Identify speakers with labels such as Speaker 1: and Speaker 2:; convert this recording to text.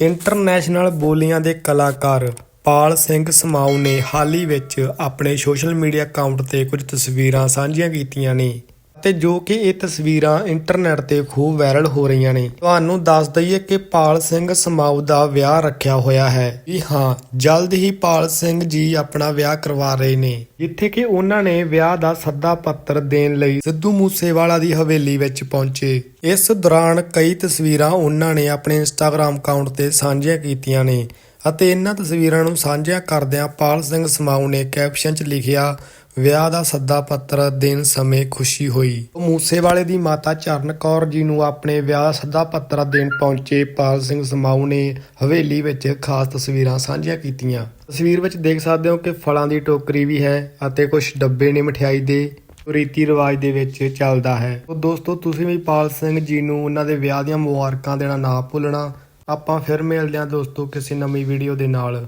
Speaker 1: International ਬੋਲੀਆਂ ਦੇ ਕਲਾਕਾਰ ਪਾਲ ਸਿੰਘ ਸਮਾਉ ਨੇ ਹਾਲ ਹੀ ਵਿੱਚ ਆਪਣੇ ਸੋਸ਼ਲ ਮੀਡੀਆ ਅਕਾਊਂਟ ਤੇ ਕੁਝ ਤਸਵੀਰਾਂ ਸਾਂਝੀਆਂ ਕੀਤੀਆਂ ਨੇ। ਤੇ ਜੋ ਕਿ ਇਹ ਤਸਵੀਰਾਂ ਇੰਟਰਨੈਟ ਤੇ ਖੂਬ ਵਾਇਰਲ ਹੋ ਰਹੀਆਂ ਨੇ। ਤੁਹਾਨੂੰ ਦੱਸ ਦਈਏ ਕਿ ਪਾਲ ਸਿੰਘ ਸਮਾਉ ਦਾ ਵਿਆਹ ਰੱਖਿਆ ਹੋਇਆ ਹੈ। ਵੀ ਹਾਂ, ਜਲਦ ਹੀ ਪਾਲ ਸਿੰਘ ਜੀ ਆਪਣਾ ਵਿਆਹ ਕਰਵਾ ਰਹੇ ਨੇ। ਜਿੱਥੇ ਕਿ ਉਹਨਾਂ ਨੇ ਵਿਆਹ ਦਾ ਸੱਦਾ ਪੱਤਰ ਦੇਣ ਲਈ ਸਿੱਧੂ ਮੂਸੇਵਾਲਾ ਦੀ ਹਵੇਲੀ ਵਿੱਚ ਪਹੁੰਚੇ। ਇਸ ਦੌਰਾਨ ਕਈ ਤਸਵੀਰਾਂ ਉਹਨਾਂ ਨੇ ਆਪਣੇ ਇੰਸਟਾਗ੍ਰam ਅਕਾਊਂਟ ਤੇ ਸਾਂਝੀਆਂ ਕੀਤੀਆਂ ਨੇ ਅਤੇ ਇਹਨਾਂ ਤਸਵੀਰਾਂ ਨੂੰ ਸਾਂਝਿਆ ਕਰਦਿਆਂ ਪਾਲ ਸਿੰਘ ਸਮਾਉ ਨੇ ਕੈਪਸ਼ਨ 'ਚ ਲਿਖਿਆ ਵਿਆਹ ਦਾ ਸੱਦਾ ਪੱਤਰ ਦੇਣ ਸਮੇਂ ਖੁਸ਼ੀ ਹੋਈ। ਮੂਸੇਵਾਲੇ ਦੀ ਮਾਤਾ ਚਰਨ ਕੌਰ ਜੀ ਨੂੰ ਆਪਣੇ ਵਿਆਹ ਸੱਦਾ ਪੱਤਰ ਦੇਣ ਪਹੁੰਚੇ ਪਾਲ ਸਿੰਘ ਸਮਾਉ ਨੇ ਹਵੇਲੀ ਵਿੱਚ ਖਾਸ ਤਸਵੀਰਾਂ ਸਾਂਝੀਆਂ ਕੀਤੀਆਂ। ਤਸਵੀਰ ਵਿੱਚ ਦੇਖ ਸਕਦੇ ਹੋ ਕਿ ਫਲਾਂ ਦੀ ਟੋਕਰੀ ਵੀ ਹੈ ਅਤੇ ਕੁਝ ਡੱਬੇ ਨੇ ਮਠਿਆਈ ਦੇ ਰੀਤੀ ਰਿਵਾਜ ਦੇ ਵਿੱਚ ਚੱਲਦਾ ਹੈ। ਤੋ ਦੋਸਤੋ, ਤੁਸੀਂ ਵੀ ਪਾਲ ਸਿੰਘ ਜੀ ਨੂੰ ਉਹਨਾਂ ਦੇ ਵਿਆਹ ਦੀਆਂ ਮੁਬਾਰਕਾਂ ਦੇਣਾ ਨਾ ਭੁੱਲਣਾ। ਆਪਾਂ ਫਿਰ ਮਿਲਦੇ ਹਾਂ ਦੋਸਤੋ ਕਿਸੇ ਨਵੀਂ ਵੀਡੀਓ ਦੇ ਨਾਲ।